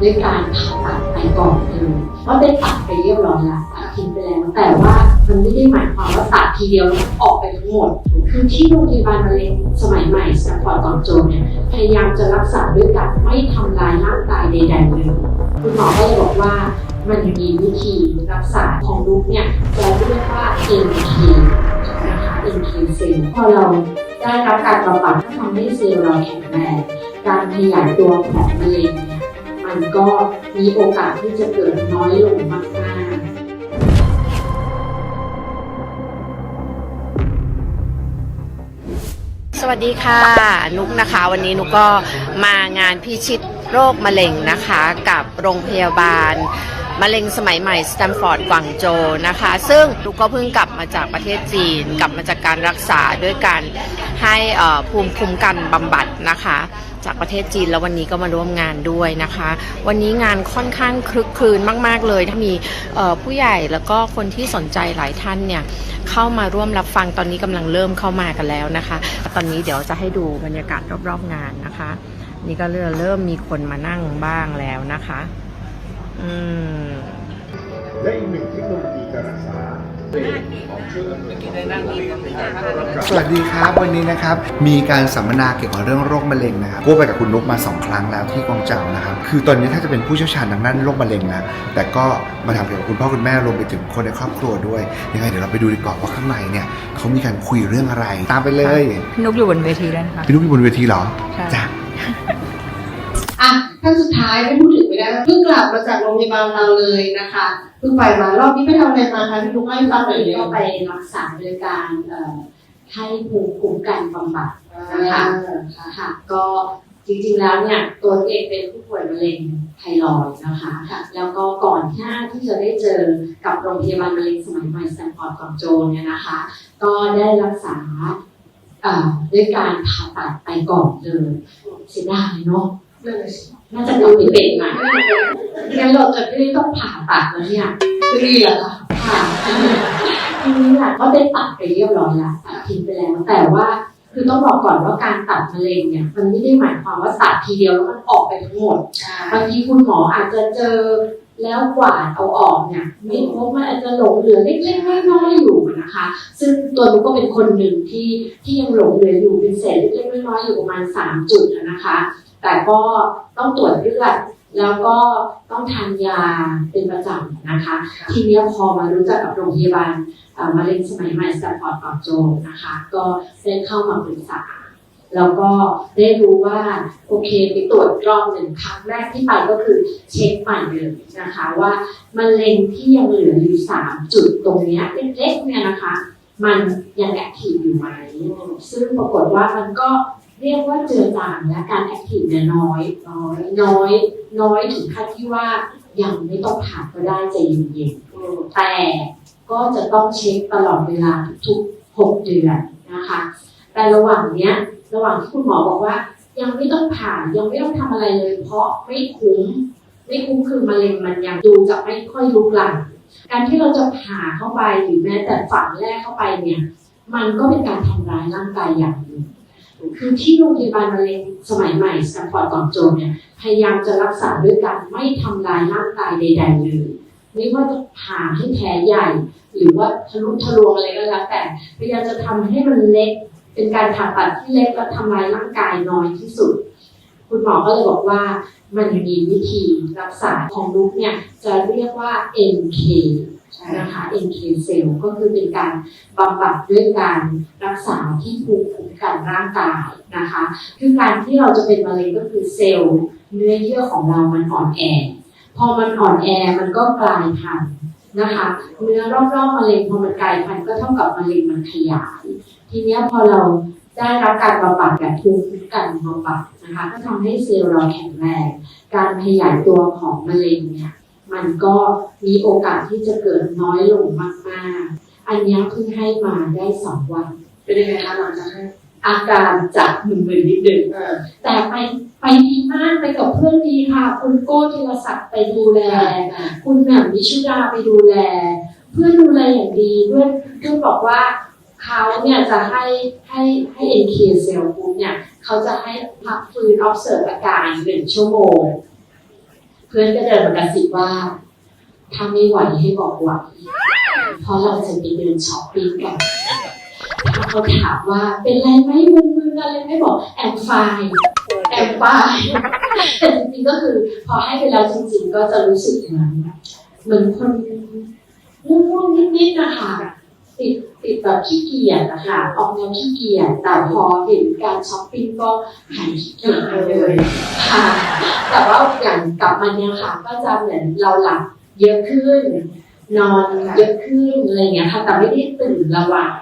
ด้วยการผ่าตัดไปก่อนเลยว่าได้ตัดไปเรียบร้อยแล้วตัดทิ้งไปแล้วแต่ว่ามันไม่ได้หมายความว่าตัดทีเดียวแล้วออกไปทั้งหมดคือที่โรงพยาบาลมะเร็งสมัยใหม่สแตนฟอร์ดกอนโจเนี่ยพยายามจะรักษาด้วยการไม่ทำลายร่างกายใดๆเลยคุณหมอก็เลยบอกว่ามันมีวิธีรักษาของลูกเนี่ยจะเรียกว่า NK นะคะ NK เซลพอเราได้รับการบำบัดก็ทำให้เซลล์เราแข็งแรงการขยายตัวของมะเร็ง มันก็มีโอกาสที่จะเกิดน้อยลงมากๆสวัสดีค่ะ นุกนะคะ วันนี้นุกก็มางานพิชิตโรคมะเร็งนะคะ กับโรงพยาบาล มะเร็งสมัยใหม่สแตมฟอร์ดกวางโจนะคะ ซึ่งนุกก็เพิ่งกลับมาจากประเทศจีน กลับมาจากการรักษาด้วยการให้ภูมิคุ้มกันบำบัดนะคะ จากประเทศจีนแล้ววันนี้ก็มาร่วมงานด้วยนะคะ วันนี้งานค่อนข้างคลึกคลืนมาก ๆ เลย ถ้ามีผู้ใหญ่แล้วก็คนที่สนใจหลายท่านเนี่ยเข้ามาร่วมรับฟังตอนนี้กำลังเริ่มเข้ามากันแล้วนะคะ ตอนนี้เดี๋ยวจะให้ดูบรรยากาศรอบๆงานนะคะ นี่ก็เริ่มเริ่มมีคนมานั่งบ้างแล้วนะคะ อืมและอีกหนึ่งเทคโนโลยีการรักษา สวัสดีครับวันนี้นะครับ มีการสัมมนาเกี่ยวกับเรื่องโรคมะเร็งนะครับพูดไปกับคุณนุกมา 2 ครั้งแล้วที่กองเจ้านะครับ คือตอนนี้ถ้าจะเป็นผู้เชี่ยวชาญทางด้านโรคมะเร็งนะแต่ก็มาทำเกี่ยวกับคุณพ่อคุณแม่รวมไปถึงคนในครอบครัวด้วยยังไงเดี๋ยวเราไปดูดีกว่าว่าข้างในเนี่ยเขามีการคุยเรื่องอะไร ตามไปเลยพี่นุกอยู่บนเวทีแล้วนะคะพี่นุกอยู่บนเวทีเหรอใช่จ้ะอะ ท่านสุดท้ายไม่พูดถึงไม่ได้เพิ่งกลับมาจากโรงพยาบาลเราเลยนะคะเพิ่งไปมารอบนี้ไปทำอะไรมาคะพี่ลุงให้ฟังหน่อยนี้เดียก็ไปรักษาโดยการให้ภูมิคุ้มกันบำบัดนะคะค่ะก็จริงๆแล้วเนี่ยตัวเองเป็นผู้ป่วยมะเร็งไทรอยด์นะคะ แล้วก็ก่อนที่ที่จะได้เจอกับโรงพยาบาลมะเร็งสมัยใหม่สแตนฟอร์ดกอนโจเนี่ยนะคะ ก็ได้รักษาด้วยการผ่าตัดไปก่อนเลยเสียดายเนาะ นั่นเลยสิน่าจะกลับไปเป็นมางั้นเราจะไม่ต้องผ่าตัดแล้วเนี่ยจะดีเหรอคะค่ะทีนี้ล่ะก็ได้ตัดไปเรียบร้อยแล้วตัดทิ้งไปแล้ว แต่ว่าคือต้องบอกก่อนว่าการตัดมะเร็งเนี่ย มันไม่ได้หมายความว่าตัดทีเดียวแล้วมันออกไปทั้งหมดบางทีคุณหมออาจจะเจอ แล้วกวาดเอาออกเนี่ยไม่พบมันอาจจะหลงเหลือเล็กๆน้อยๆอยู่นะคะ ซึ่งตัวนุกก็เป็นคนหนึ่งที่ที่ยังหลงเหลืออยู่เป็นเศษเล็กๆน้อยๆอยู่ประมาณสามจุดนะคะ แต่ก็ต้องตรวจเลือดแล้วก็ต้องทานยาเป็นประจำนะคะ ทีนี้พอมารู้จักกับโรงพยาบาลมะเร็งสมัยใหม่สแตนฟอร์ดปอบโจนะคะ ก็ได้เข้ามาปรึกษา แล้วก็ได้รู้ว่าโอเคไปตรวจรอบหนึ่งครั้งแรกที่ไปก็คือเช็คใหม่เลยนะคะว่ามะเร็งที่ยังเหลืออยู่สามจุดตรงเนี้ยเล็กๆเนี่ยนะคะ มันยังแอคทีฟอยู่ไหมซึ่งปรากฏว่ามันก็เรียกว่าเจอจางและการแอคทีฟเนี่ยน้อยน้อยน้อยน้อยถึงขั้นที่ว่ายังไม่ต้องผ่าก็ได้ใจเย็นๆแต่ก็จะต้องเช็คตลอดเวลาทุกๆหกเดือนนะคะ แต่ระหว่างเนี้ย ระหว่างที่คุณหมอบอกว่า ยังไม่ต้องผ่ายังไม่ต้องทำอะไรเลย เพราะไม่คุ้มไม่คุ้มคือมะเร็งมันยังดูจะไม่ค่อยลุกลามการที่เราจะผ่าเข้าไปหรือแม้แต่ฝังแรกเข้าไปเนี่ย มันก็เป็นการทำร้ายร่างกายอย่างหนึ่งคือที่โรงพยาบาลมะเร็งสมัยใหม่สแตนฟอร์ดกอนโจวเนี่ยพยายามจะรักษาด้วยการไม่ทำลายร่างกายใดๆเลยไม่ว่าจะผ่าให้แผลใหญ่ หรือว่าทะลุทะลวงอะไรก็แล้วแต่พยายามจะทำให้มันเล็ก เป็นการผ่าตัดที่เล็กและทำลายร่างกายน้อยที่สุด คุณหมอก็เลยบอกว่ามันมีวิธีรักษาของลูกเนี่ยจะเรียกว่า NK นะคะ NK เซลล์ก็คือเป็นการบำบัดด้วยการรักษาที่ภูมิคุ้มกันร่างกายนะคะ คือการที่เราจะเป็นมะเร็งก็คือเซลล์เนื้อเยื่อของเรามันอ่อนแอ พอมันอ่อนแอมันก็กลายพันธุ์ นะคะเนื้อรอบๆมะเร็งพอมันกลายพันธุ์ก็เท่ากับมะเร็งมันขยาย ทีนี้พอเราได้รับการบำบัดแบบภูมิคุ้มกันบำบัดนะคะก็ทำให้เซลล์เราแข็งแรง การขยายตัวของมะเร็งเนี่ยมันก็มีโอกาสที่จะเกิดน้อยลงมากๆ อันนี้เพิ่งให้มาได้สองวัน เป็นยังไงคะหลังจากให้ อาการจะมึนๆนิดนึงเออแต่ไปไปดีมากไปกับเพื่อนดีค่ะ คุณโก้ธีรศักดิ์ไปดูแล คุณแหม่มวิชุดาไปดูแล เพื่อนดูแลอย่างดีเพื่อนเพื่อนบอกว่าเขาเนี่ยจะให้ให้ให้เอ็นเคเซลปุ๊บเนี่ยเขาจะให้พักฟื้น observe อาการหนึ่งชั่วโมง เพื่อนก็เดินมากระซิบว่าถ้าไม่ไหวให้บอกไหวเพราะเราจะไปเดินช้อปปิ้งกันถ้า เขาถามว่าเป็นไรไหมมึนมึนอะไรไม่บอกแอมไฟน์แอมไฟน์แต่จริงๆก็คือ พอให้ไปแล้วจริงๆก็จะรู้สึกเหมือนเหมือนคนง่วงๆนิดๆนะคะติดติดแบบขี้เกียจนะคะออกแนวขี้เกียจแต่พอเห็นการช้อปปิ้งก็หายขี้เกียจไปเลยค่ะ แต่ว่าอย่างกลับมาเนี่ยค่ะ ก็จะเหมือนเราหลับเยอะขึ้น นอนเยอะขึ้นอะไรอย่างเงี้ยค่ะแต่ไม่ได้ตื่นระหว่าง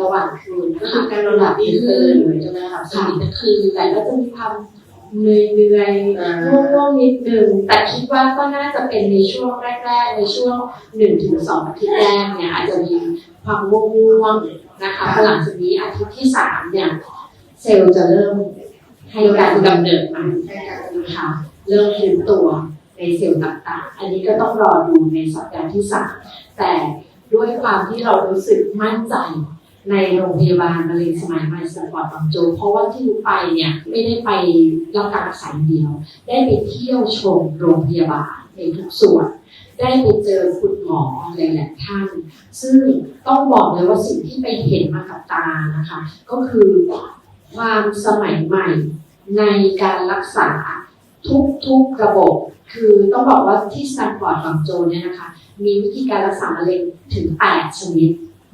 ระหว่างคืนก็คือการนอนหลับดีขึ้นใช่ไหมคะสนิททั้งคืนแต่ก็จะมีความเหนื่อยเหนื่อยๆง่วงๆนิดนึงแต่คิดว่าก็น่าจะเป็นในช่วงแรก ๆ ในช่วงหนึ่งถึงสองอาทิตย์แรกเนี่ยอาจจะมีความง่วงๆนะคะพอหลังจากนี้อาทิตย์ที่สามเนี่ยเซลล์จะเริ่มให้การกำเนิดใหม่ค่ะเริ่มฟื้นตัวในเซลล์ต่างๆ อันนี้ก็ต้องรอดูในสัปดาห์ที่สามแต่ด้วยความที่เรารู้สึกมั่นใจ ในโรงพยาบาลมะเร็งสมัยใหม่สปอร์ตบางโจเพราะว่าที่ไปเนี่ยไม่ได้ไปรับการรักษาอย่างเดียว ได้ไปเที่ยวชมโรงพยาบาลในทุกส่วน ได้ไปเจอคุณหมอหลายๆท่าน ซึ่งต้องบอกเลยว่าสิ่งที่ไปเห็นมากับตานะคะ ก็คือความสมัยใหม่ในการรักษาทุกทุกๆระบบ คือต้องบอกว่าที่สแตนฟอร์ดบางโจเนี่ยนะคะ มีวิธีการรักษามะเร็งถึง 8 ชนิด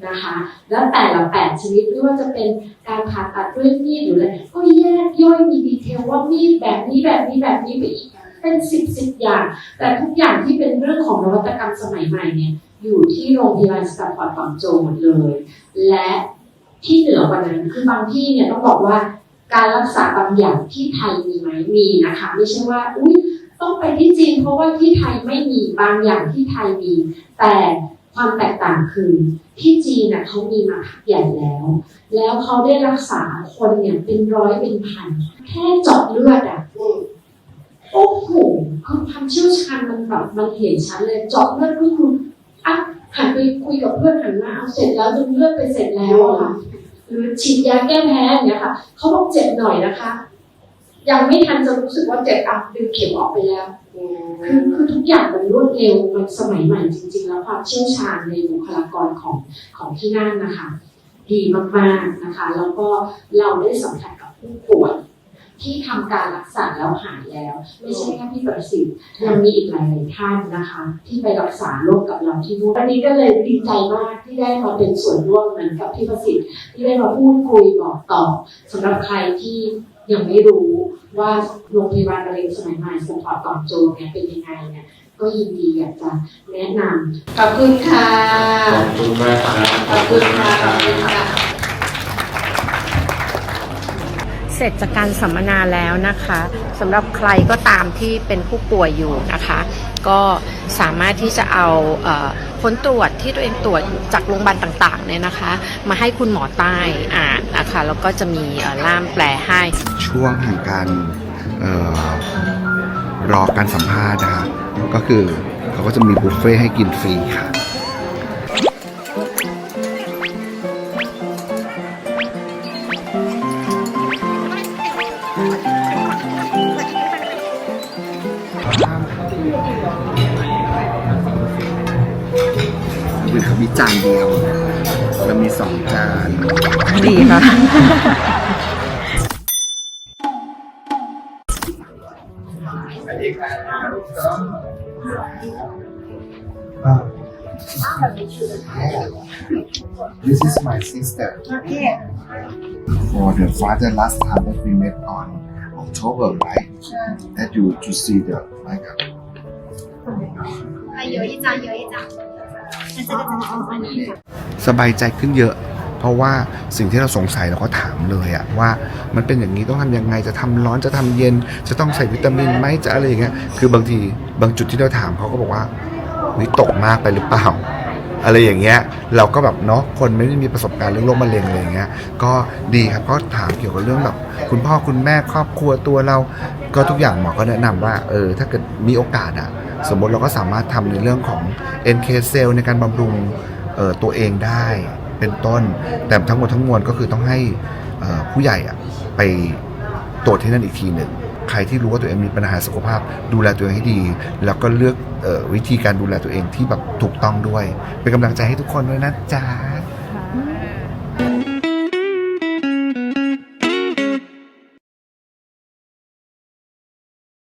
นะคะ และแต่ละ8ชนิดไม่ว่าจะเป็นการผ่าตัดด้วยมีดหรืออะไรก็แยกย่อยมีดีเทลว่ามีดแบบนี้แบบนี้แบบนี้ไปอีกเป็นสิบสิบอย่าง แต่ทุกอย่างที่เป็นเรื่องของนวัตกรรมสมัยใหม่เนี่ยอยู่ที่โรงพยาบาลสแตนฟอร์ดบางโจหมดเลย และที่เหนือกว่านั้นคือบางที่เนี่ยต้องบอกว่าการรักษาบางอย่างที่ไทยมีไหมมีนะคะ ไม่ใช่ว่าอุ้ยต้องไปที่จีนเพราะว่าที่ไทยไม่มีบางอย่างที่ไทยมี แต่ ความแตกต่างคือที่จีนน่ะเขามีมาพักใหญ่แล้ว แล้วเขาได้รักษาคนเนี่ยเป็นร้อยเป็นพัน แค่เจาะเลือดอะโอ้โหความเชี่ยวชาญมันแบบมันเห็นชัดเลยเจาะเลือดก็คืออะหันไปคุยกับเพื่อนหันมาเอาเสร็จแล้วดึงเลือดไปเสร็จแล้วค่ะหรือฉีดยาแก้แพ้อย่างเงี้ยค่ะเขาบอกเจ็บหน่อยนะคะ ยังไม่ทันจะรู้สึกว่าเจ็บอะดึงเข็มออกไปแล้วคือคือทุกอย่างมันรวดเร็วมันสมัยใหม่จริง ๆ แล้วความเชี่ยวชาญในบุคลากรของของที่นั่นนะคะ ดีมากๆนะคะ แล้วก็เราได้สัมผัสกับผู้ป่วยที่ทำการรักษาแล้วหายแล้ว ไม่ใช่แค่พี่ประสิทธิ์ยังมีอีกหลายๆท่านนะคะ ที่ไปรักษาโรคกับเราที่นู่นวันนี้ก็เลยดีใจมากที่ได้มาเป็นส่วนร่วมเหมือนกับพี่ประสิทธิ์ที่ได้มาพูดคุยบอกต่อสำหรับใครที่ ยังไม่รู้ว่าโรงพยาบาลมะเร็งสมัยใหม่สปอร์ตกล่องโจเนี่ยเป็นยังไงเนี่ยก็ยินดีอยากจะแนะนำขอบคุณค่ะ ขอบคุณมากครับขอบคุณค่ะขอบคุณค่ะ ร็จจากการสัมมนาแล้วนะคะสำหรับใครก็ตามที่เป็นผู้ป่วยอยู่นะคะ ก็สามารถที่จะเอาผลตรวจที่ตัวเองตรวจจากโรงพยาบาลต่างๆเนี่ยนะคะ มาให้คุณหมอใต้อ่านนะคะแล้วก็จะมีล่ามแปลให้ ช่วงแห่งการรอการสัมภาษณ์นะคะก็คือเขาก็จะมีบุฟเฟ่ต์ให้กินฟรีค่ะ ดีค่ะ This is my sister. Okay. For the father, last time that we met on October, right? That you to see the like. 啊，有一张，有一张。那这个这个是关于 สบายใจขึ้นเยอะ เพราะว่าสิ่งที่เราสงสัยเราก็ถามเลยอะว่ามันเป็นอย่างนี้ต้องทำยังไงจะทำร้อนจะทำเย็น จะต้องใส่วิตามินไหมจะอะไรอย่างเงี้ยคือบางทีบางจุดที่เราถามเขาก็บอกว่าวิตกมากไปหรือเปล่าอะไรอย่างเงี้ยเราก็แบบเนาะคนไม่ได้มีประสบการณ์เรื่องโรคมะเร็งอะไรอย่างเงี้ยก็ดีครับก็ถามเกี่ยวกับเรื่องแบบคุณพ่อคุณแม่ครอบครัวตัวเรา ก็ทุกอย่างหมอก็แนะนำว่าเออถ้าเกิดมีโอกาสอะสมมติเราก็สามารถทำในเรื่องของ NK cell ในการบำรุงออตัวเองได้ เป็นต้น แต่ทั้งหมดทั้งมวลก็คือต้องให้ผู้ใหญ่ไปตรวจที่นั่นอีกทีหนึ่งใครที่รู้ว่าตัวเองมีปัญหาสุขภาพ ดูแลตัวเองให้ดี แล้วก็เลือกออวิธีการดูแลตัวเองที่แบบถูกต้องด้วย เป็นกำลังใจให้ทุกคนด้วยนะจ๊ะ